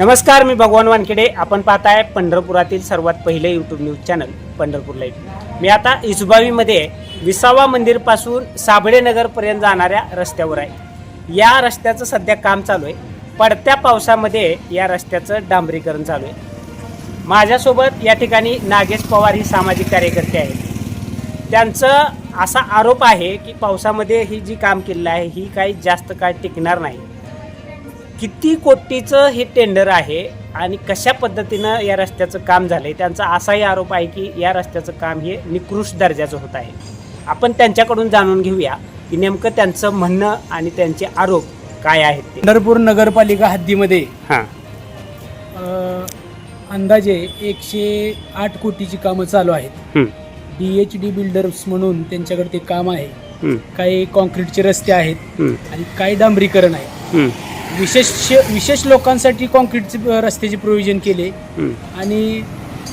नमस्कार मी भगवान वानखेडे. आपण पाहताय पंढरपुरातील सर्वात पहिले YouTube news channel Pandharpur live मी आता इसबावीमध्ये विसावा मंदिरपासून साबळेनगरपर्यंत जाणाऱ्या रस्त्यावर आहे. या रस्त्याचं सध्या काम चालू आहे. पडत्या पावसामध्ये या रस्त्याचं डांबरीकरण चालू आहे. माझ्यासोबत या ठिकाणी नागेश पवार ही सामाजिक कार्यकर्ते आहेत. त्यांचं असा आरोप आहे की पावसामध्ये ही जी काम केलेलं आहे ही काही जास्त काळ टिकणार नाही. किती कोटीचं हे टेंडर आहे आणि कशा पद्धतीनं या रस्त्याचं काम झालं आहे त्यांचा असाही आरोप आहे की या रस्त्याचं काम हे निकृष्ट दर्जाचं होत आहे. आपण त्यांच्याकडून जाणून घेऊया की नेमकं त्यांचं म्हणणं आणि त्यांचे आरोप काय आहेत ते. पंढरपूर नगरपालिका हद्दीमध्ये हां. अ, अंदाजे एकशे आठ कोटीची कामं चालू आहेत. हं, डी एच डी बिल्डर्स म्हणून त्यांच्याकडे ते काम आहे. हं, काही कॉन्क्रीटचे रस्ते आहेत हं, आणि काही डांबरीकरण आहे. हं, विशेष विशेष लोकांसाठी कॉन्क्रीटचे रस्त्याचे प्रोव्हिजन केले. आणि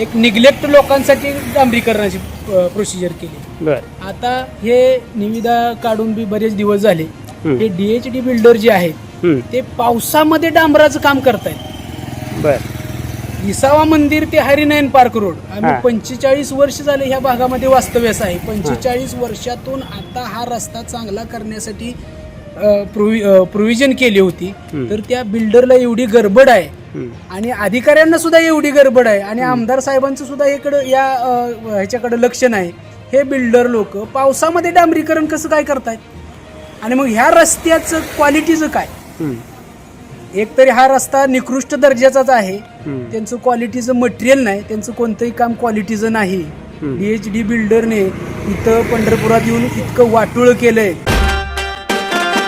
एक निग्लेक्ट लोकांसाठी डांबरीकरणाची प्रोसिजर केली. आता हे निविदा काढून बी बरेच दिवस झाले. हं, हे डी एच डी बिल्डर जे आहेत ते पावसामध्ये डांबराचं काम करतायत. बरं. विसावा मंदिर ते हरिनायन पार्क रोड. आम्ही. पंचेचाळीस वर्ष झाले ह्या भागामध्ये वास्तव्यास आहे. पंचेचाळीस वर्षातून आता हा रस्ता चांगला करण्यासाठी प्रोव्हिजन केली होती. तर त्या बिल्डरला एवढी गडबड आहे. आणि अधिकाऱ्यांना सुद्धा एवढी गडबड आहे. आणि आमदार साहेबांचं सुद्धा इकडं या ह्याच्याकडे लक्ष नाही. हे बिल्डर लोक पावसामध्ये डांबरीकरण कसं काय करतायत? आणि मग ह्या रस्त्याचं क्वालिटीचं काय? हं, एक तरी हा रस्ता निकृष्ट दर्जाचाच आहे. त्यांचं क्वालिटीचं मटेरियल नाही. त्यांचं कोणतंही काम क्वालिटीचं नाही. हम्म. डी एच डी बिल्डरने इथं पंढरपुरात येऊन इतकं वाटोळ केलंय.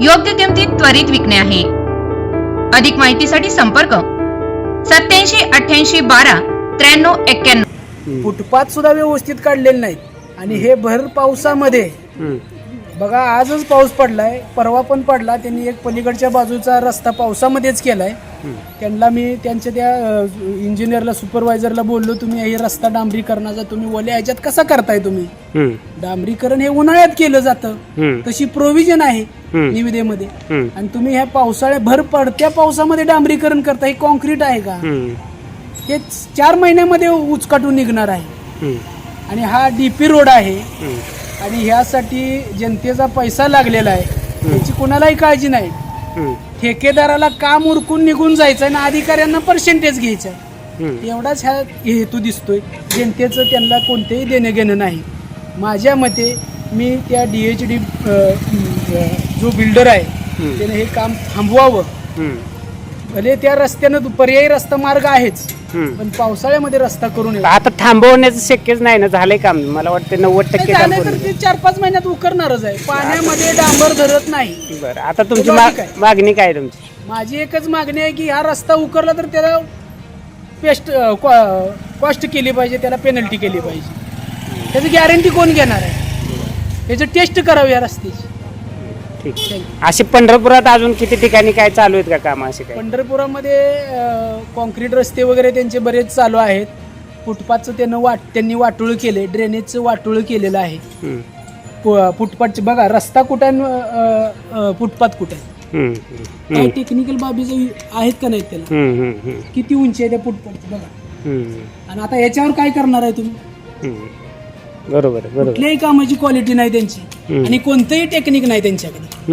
योग्य किमतीत त्वरित विकणे आहे. अधिक माहितीसाठी संपर्क सत्याऐंशी अठ्याऐंशी बारा त्र्याण्णव एक्क्याण्णव. फुटपाथ सुद्धा व्यवस्थित काढलेले नाहीत. आणि हे भर पावसामध्ये बघा आजच पाऊस पडलाय परवा पण पडला त्यांनी एक पलीकडच्या बाजूचा रस्ता पावसामध्येच केलाय. त्यांना मी त्यांच्या त्या इंजिनियरला सुपरवायझरला बोललो तुम्ही हे रस्ता डांबरीकरणाचा तुम्ही ओल्या ह्याच्यात कसा करताय तुम्ही? डांबरीकरण हे उन्हाळ्यात केलं जातं. तशी प्रोव्हिजन आहे. निविदेमध्ये. आणि तुम्ही ह्या पावसाळ्या भर पडत्या पावसामध्ये डांबरीकरण करता हे कॉन्क्रीट आहे का? हं, चार महिन्यामध्ये उचकाटून निघणार आहे. आणि हा डीपी रोड आहे. आणि ह्यासाठी जनतेचा पैसा लागलेला आहे. याची कोणालाही काळजी नाही. ठेकेदाराला काम उरकून निघून जायचं आणि अधिकाऱ्यांना पर्सेंटेज घ्यायचं. एवढाच ह्या हेतू दिसतोय. जनतेचं त्यांना कोणतेही देणं घेणं नाही. माझ्या मते मी त्या डी एच डी जो बिल्डर आहे. त्याने हे काम थांबवावं. भले त्या रस्त्यानं पर्यायी रस्ता मार्ग आहेच. पण पावसाळ्यामध्ये रस्ता करून. आता थांबवण्याचं शक्यच नाही ना झालंय काम. मला वाटतं नव्वद टक्के झालं तर ते चार पाच महिन्यात उकरणारच आहे. पाण्यामध्ये डांबर धरत नाही. बरं आता तुमची तुला मा- ठीक आहे. मागणी काय आहे तुमची? माझी एकच मागणी आहे की हा रस्ता उकरला तर त्याला पेस्ट कॉस्ट केली पाहिजे त्याला पेनल्टी केली पाहिजे. त्याची गॅरंटी कोण घेणार आहे? त्याची टेस्ट करावी या रस्त्याची. ठीक. असे पंढरपुरात अजून किती ठिकाणी काय चालू आहेत का काम असे काय पंढरपुरामध्ये कॉन्क्रीट रस्ते वगैरे त्यांचे बरेच चालू आहेत. फुटपाथचं त्यानं वाट त्यांनी वाटोळं केले ड्रेनेजचं वाटोळं केलेलं आहे. हं, फु- फुटपाथचे बघा रस्ता कुठं आहे आणि, अ, अ, फुटपाथ कुठं आहे? काही टेक्निकल बाबी जे आहेत का नाहीत त्याला? किती उंची आहे त्या फुटपाथची बघा. आणि आता याच्यावर काय करणार आहे तुम्ही. बरोबर आहे, बरोबर कुठल्याही कामाची क्वालिटी नाही त्यांची. आणि कोणतंही टेक्निक नाही त्यांच्याकडे.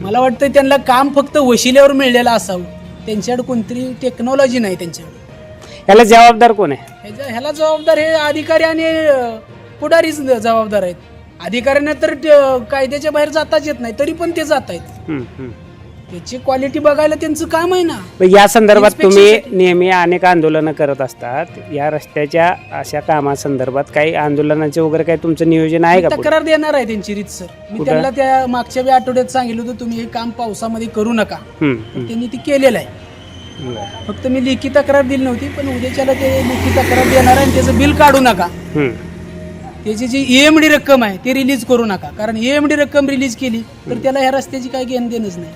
मला वाटतं त्यांना काम फक्त वशिल्यावर मिळलेलं असावं. त्यांच्याकडे कोणतरी टेक्नॉलॉजी नाही त्यांच्याकडे. याला जबाबदार कोण आहे? ह्याच्या ह्याला जबाबदार हे अधिकारी आणि अं, पुढारीच जबाबदार आहेत. अधिकाऱ्यांना तर अं, कायद्याच्या बाहेर जाताच येत नाही तरी पण ते जात आहेत. त्याची क्वालिटी बघायला त्यांचं काम आहे ना. मग या संदर्भात तुम्ही Inspection नेहमी अनेक आंदोलनं करत असतात. या रस्त्याच्या अशा कामासंदर्भात काही आंदोलनाचे वगैरे काही तुमचं नियोजन आहे का पुढे? तक्रार देणार आहे त्यांची रीतसर मी कुठं? त्यांना त्या मागच्या बी आठवड्यात सांगितलं होतं तुम्ही हे काम पावसामध्ये करू नका. त्यांनी ते केलेलं आहे. फक्त मी लेखी तक्रार दिली नव्हती पण उद्याच्याला ते लेखी तक्रार देणार आहे आणि त्याचं बिल काढू नका. हम्म. त्याची जी ईएमडी रक्कम आहे ती रिलीज करू नका. कारण ईएमडी रक्कम रिलीज केली तर त्याला ह्या रस्त्याची काही घेणं देणंच नाही.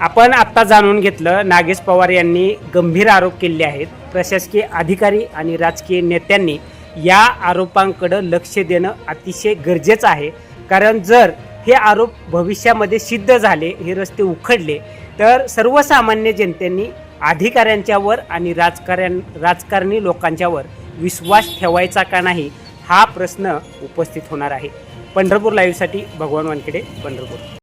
आपण आत्ता जाणून घेतलं नागेश पवार यांनी गंभीर आरोप केले आहेत. प्रशासकीय अधिकारी आणि राजकीय नेत्यांनी या आरोपांकडं लक्ष देणं अतिशय गरजेचं आहे. कारण जर हे आरोप भविष्यामध्ये सिद्ध झाले हे रस्ते उखडले तर सर्वसामान्य जनतेने अधिकाऱ्यांच्यावर आणि राजकारण राजकारणी लोकांच्यावर विश्वास ठेवायचा का नाही हा प्रश्न उपस्थित होणार आहे. पंढरपूर लाईव्हसाठी भगवान वानखेडे पंढरपूर.